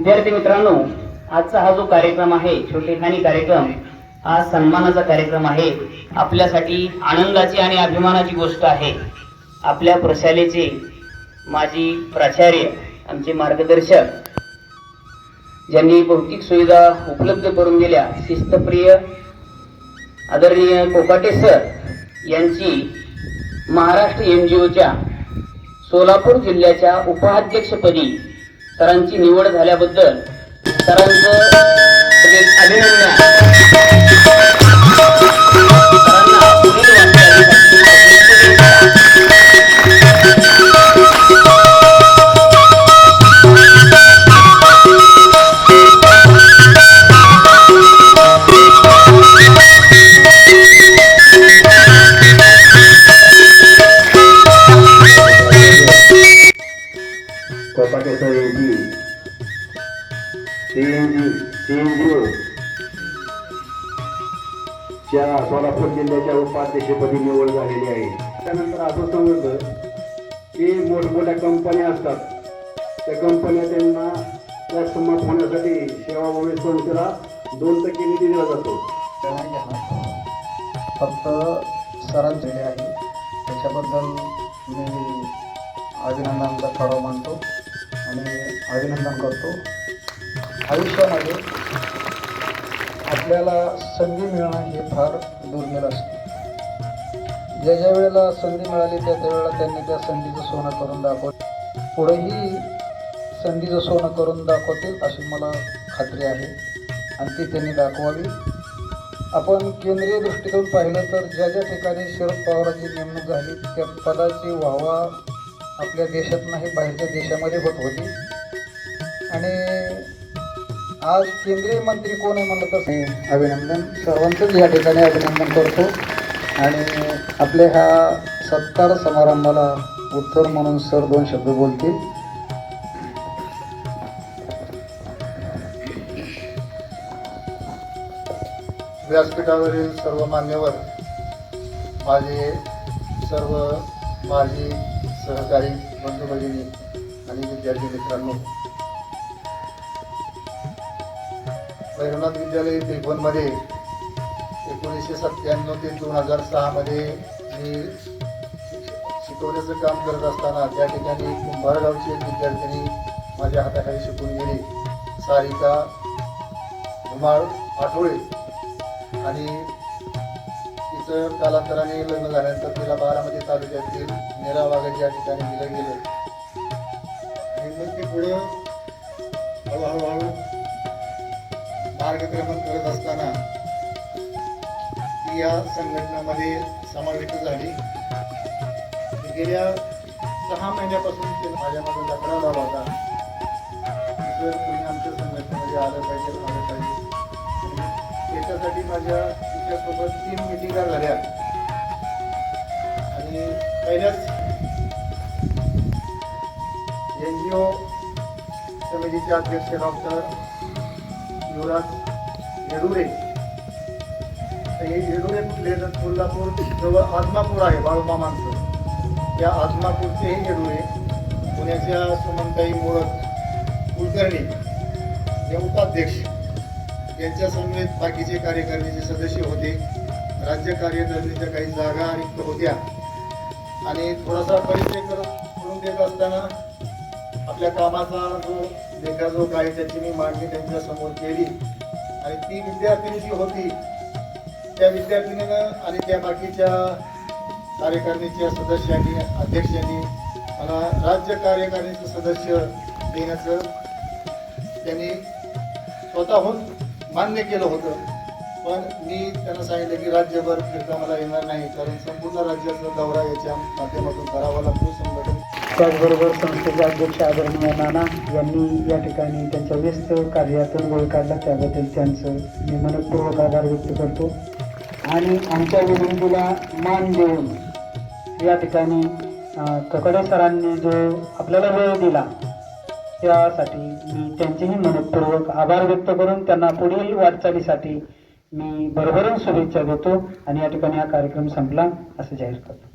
विद्यार्थी मित्रांनो आजचा हा जो कार्यक्रम आहे छोटेखानी कार्यक्रम हा सन्मानाचा कार्यक्रम आहे. आपल्यासाठी आनंदाची आणि अभिमानाची गोष्ट आहे. आपल्या प्रशालेचे माजी प्राचार्य आमचे मार्गदर्शक ज्यांनी भौतिक सुविधा उपलब्ध करून दिल्या शिस्तप्रिय आदरणीय कोकाटे सर यांची महाराष्ट्र एन जी ओच्या सोलापूर जिल्ह्याच्या उपाध्यक्षपदी सरांची निवड झाल्याबद्दल सरांचं अभिनंदन. च्या सोलापूर जिल्ह्याच्या उपाध्यक्षपदी निवड झालेली आहे. त्यानंतर असं समजलं की मोठमोठ्या कंपन्या असतात. त्या कंपन्या त्यांना त्या समाप्त होण्यासाठी सेवाभावी संस्थेला दोन टक्के निधी दिला जातो. फक्त सरांचे आहे. त्याच्याबद्दल मी अभिनंदनाचा ठराव मानतो आणि अभिनंदन करतो. आयुष्यामध्ये आपल्याला संधी मिळणं हे फार दुर्मिळ असते. ज्या ज्या वेळेला संधी मिळाली त्या त्यावेळेला त्यांनी त्या संधीचं सोनं करून दाखवलं. पुढेही संधीचं सोनं करून दाखवतील अशी मला खात्री आहे आणि ती त्यांनी दाखवावी. आपण केंद्रीय दृष्टिकोन पाहिलं तर ज्या ज्या ठिकाणी शरद पवारांची नेमणूक झाली त्या पदाची वाहवा आपल्या देशात नाही बाहेरच्या देशामध्ये होत होती. आणि आज केंद्रीय मंत्री कोण आहे म्हणलं तर? अभिनंदन. सर्वांचंच या ठिकाणी अभिनंदन करतो. आणि आपल्या ह्या सत्कार समारंभाला उत्तर म्हणून सर दोन शब्द बोलतील. व्यासपीठावरील सर्व मान्यवर माझे सर्व माझी सहकारी बंधू भगिनी आणि विद्यार्थी मित्रांनो भैरवनाथ विद्यालय त्रिभुवनमध्ये एकोणीसशे सत्त्याण्णव ते दोन हजार सहामध्ये मी शिकवण्याचं काम करत असताना त्या ठिकाणी कुंभारगावची एक विद्यार्थिनी माझ्या हाताखाली शिकून गेली. सारिका धुमाळ आठोळे आणि तिचं कालांतराने लग्न झाल्यानंतर तिला बारामती तालुक्यातील नेरा या ठिकाणी दिलं गेलं. आणि मग ते पुढं हळूहळू हळू मार्गक्रमण करत असताना ती या संघटनामध्ये समाविष्ट झाली. गेल्या सहा महिन्यापासून ते माझ्या मागे लकडा लावला होता. जर कोणी आमच्या संघटनेमध्ये आलं पाहिजे आलं पाहिजे. त्याच्यासाठी माझ्या तिच्यासोबत तीन मिटिंगा झाल्या. आणि पहिल्याच एन जी ओ समितीचे अध्यक्ष डॉक्टर युवराज येडुरे. हे येडुरे कुठले? तर कोल्हापूर जवळ आदमापूर आहे बाळूमामांचं त्या आदमापूरचे हे येडुरे पुण्याच्या सुमनताई मोरत कुलकर्णी हे उपाध्यक्ष यांच्या समवेत बाकीचे कार्यकारिणीचे सदस्य होते. राज्य कार्यकारिणीच्या काही जागा रिक्त होत्या. आणि थोडासा परिचय करत करून देत असताना आपल्या कामाचा जो लेखाजोख काही त्याची मी मांडणी त्यांच्यासमोर केली आणि ती विद्यार्थिनी जी होती त्या विद्यार्थिनीनं आणि त्या बाकीच्या कार्यकारिणीच्या सदस्यांनी अध्यक्षांनी मला राज्य कार्यकारिणीचं सदस्य देण्याचं त्यांनी स्वतःहून मान्य केलं होतं. पण मी त्यांना सांगितलं की राज्यभर फिरता मला येणार नाही कारण संपूर्ण राज्याचा दौरा याच्या माध्यमातून करावा लागतो समजा त्याचबरोबर संस्थेचे अध्यक्ष आदरणीय नाना यांनी या ठिकाणी त्यांच्या व्यस्त कार्यातून वेळ काढला. त्याबद्दल त्यांचं मी मनपूर्वक आभार व्यक्त करतो. आणि आमच्या विनंतीला मान देऊन या ठिकाणी ककडे सरांनी जो आपल्याला वेळ दिला त्यासाठी मी त्यांचेही मनपूर्वक आभार व्यक्त करून त्यांना पुढील वाटचालीसाठी मी भरभरून शुभेच्छा देतो. आणि या ठिकाणी हा कार्यक्रम संपला असं जाहीर करतो.